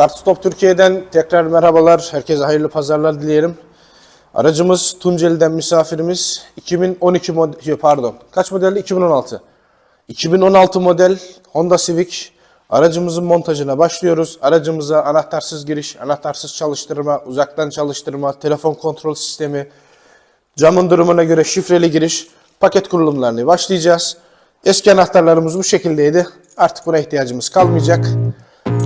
Start Stop Türkiye'den tekrar merhabalar. Herkese hayırlı pazarlar dileyelim. Aracımız Tunceli'den misafirimiz 2012 model pardon kaç modeldi 2016. 2016 model Honda Civic aracımızın montajına başlıyoruz. Aracımıza anahtarsız giriş, anahtarsız çalıştırma, uzaktan çalıştırma, telefon kontrol sistemi, camın durumuna göre şifreli giriş, paket kurulumlarını başlayacağız. Eski anahtarlarımız bu şekildeydi. Artık buna ihtiyacımız kalmayacak.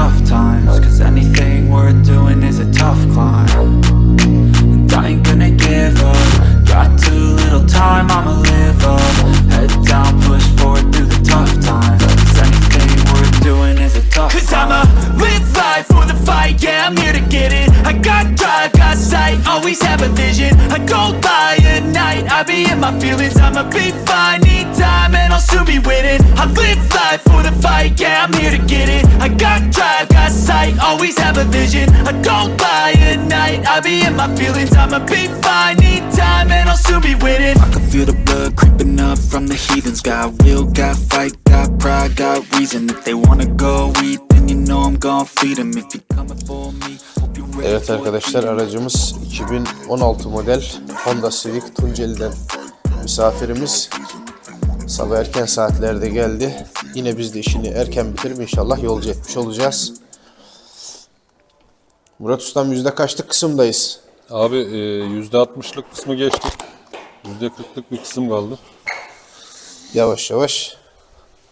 tough times. Cause anything worth doing is a tough climb. And I ain't gonna give up. Got too little time, I'ma live up. Head down, push forward through the tough times. Cause anything worth doing is a tough Cause climb. I'ma live life for the fight, yeah, I'm here to get it I got drive, got sight, always have a vision I don't lie at night, I be in my feelings I'ma be fine, need time, and I'll soon be winning I live life for the fight, yeah, I'm here to get it I got vision I don't lie at night, I be in my feelings I'ma be fine, need time, and I'll soon be winning I can feel the blood creeping up from the heathens. Got will, got fight, got pride, got reason. If they wanna go eat, then you know I'm gon' feed them. If you're coming for me, hope you're ready Evet arkadaşlar aracımız 2016 model Honda Civic Tunceli'den misafirimiz. Sabah erken saatlerde geldi. Yine biz de işini erken bitirip inşallah yolcu etmiş olacağız. Murat Ustam yüzde kaçlık kısımdayız? Abi e, %60'lık kısmı geçtik. %40'lık bir kısım kaldı. Yavaş yavaş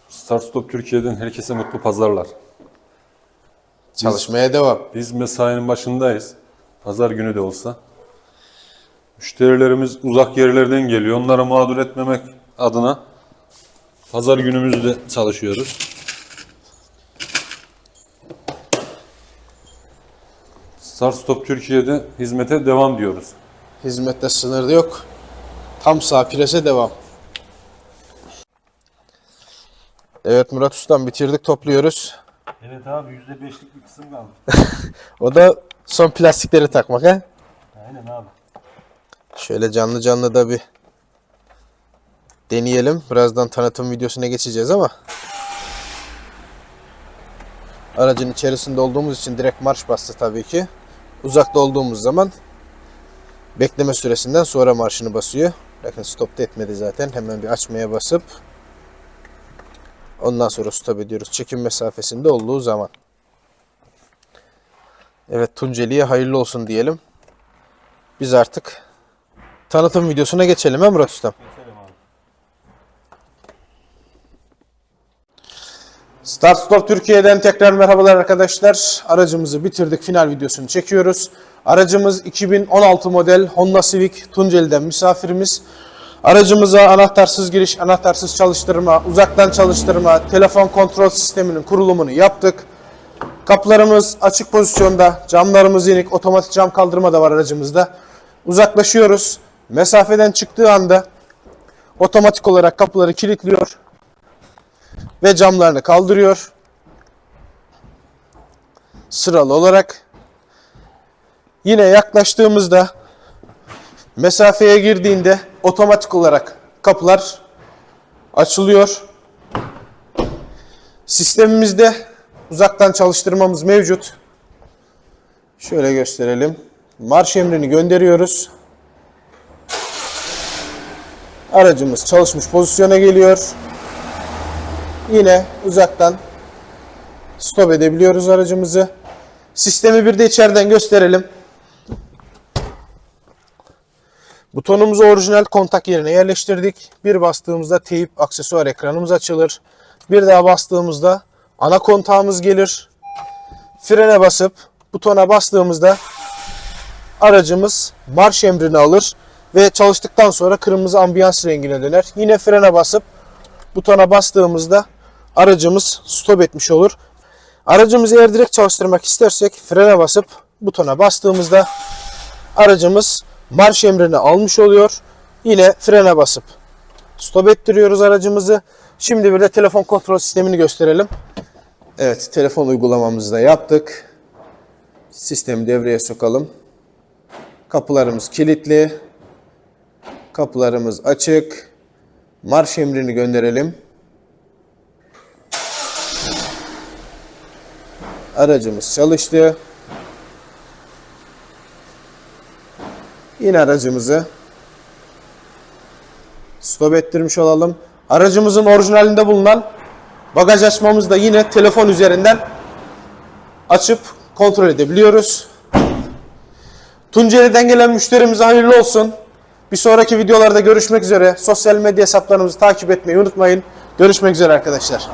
Start Stop Türkiye'den herkese mutlu pazarlar. çalışmaya devam. Biz mesainin başındayız. Pazar günü de olsa. Müşterilerimiz uzak yerlerden geliyor. Onları mağdur etmemek adına pazar günümüzde çalışıyoruz. Start Stop Türkiye'de hizmete devam diyoruz. Hizmette sınırda yok. Tam sağ prese devam. Evet Murat Ustam bitirdik topluyoruz. Evet abi %5'lik bir kısım kaldı. O da son plastikleri takmak ha. Aynen abi. Şöyle canlı canlı da bir deneyelim. Birazdan tanıtım videosuna geçeceğiz ama aracın içerisinde olduğumuz için direkt marş bastı tabii ki. Uzakta olduğumuz zaman bekleme süresinden sonra marşını basıyor. Bakın stop da etmedi zaten. Hemen bir açmaya basıp ondan sonra stop ediyoruz. Çekim mesafesinde olduğu zaman. Evet Tunceli'ye hayırlı olsun diyelim. Biz artık tanıtım videosuna geçelim Murat Ustam. Start Stop Türkiye'den tekrar merhabalar arkadaşlar. Aracımızı bitirdik. Final videosunu çekiyoruz. Aracımız 2016 model Honda Civic Tunceli'den misafirimiz. Aracımıza anahtarsız giriş, anahtarsız çalıştırma, uzaktan çalıştırma, telefon kontrol sisteminin kurulumunu yaptık. Kapılarımız açık pozisyonda, camlarımız inik, otomatik cam kaldırma da var aracımızda. Uzaklaşıyoruz. Mesafeden çıktığı anda otomatik olarak kapıları kilitliyor ve camlarını kaldırıyor. Sıralı olarak. Yine yaklaştığımızda mesafeye girdiğinde otomatik olarak kapılar açılıyor. Sistemimizde uzaktan çalıştırmamız mevcut. Şöyle gösterelim. Marş emrini gönderiyoruz. Aracımız çalışmış pozisyona geliyor. Yine uzaktan stop edebiliyoruz aracımızı. Sistemi bir de içeriden gösterelim. Butonumuzu orijinal kontak yerine yerleştirdik. Bir bastığımızda teyip aksesuar ekranımız açılır. Bir daha bastığımızda ana kontağımız gelir. Frene basıp butona bastığımızda aracımız marş emrini alır ve çalıştıktan sonra kırmızı ambiyans rengine döner. Yine frene basıp butona bastığımızda aracımız stop etmiş olur. Aracımızı eğer direkt çalıştırmak istersek frene basıp butona bastığımızda aracımız marş emrini almış oluyor. Yine frene basıp stop ettiriyoruz aracımızı. Şimdi bir de telefon kontrol sistemini gösterelim. Evet telefon uygulamamızı da yaptık. Sistemi devreye sokalım. Kapılarımız kilitli. Kapılarımız açık. Marş emrini gönderelim. Aracımız çalıştı. Yine aracımızı stop ettirmiş olalım. Aracımızın orijinalinde bulunan bagaj açmamızı da yine telefon üzerinden açıp kontrol edebiliyoruz. Tunceli'den gelen müşterimize hayırlı olsun. Bir sonraki videolarda görüşmek üzere. Sosyal medya hesaplarımızı takip etmeyi unutmayın. Görüşmek üzere arkadaşlar.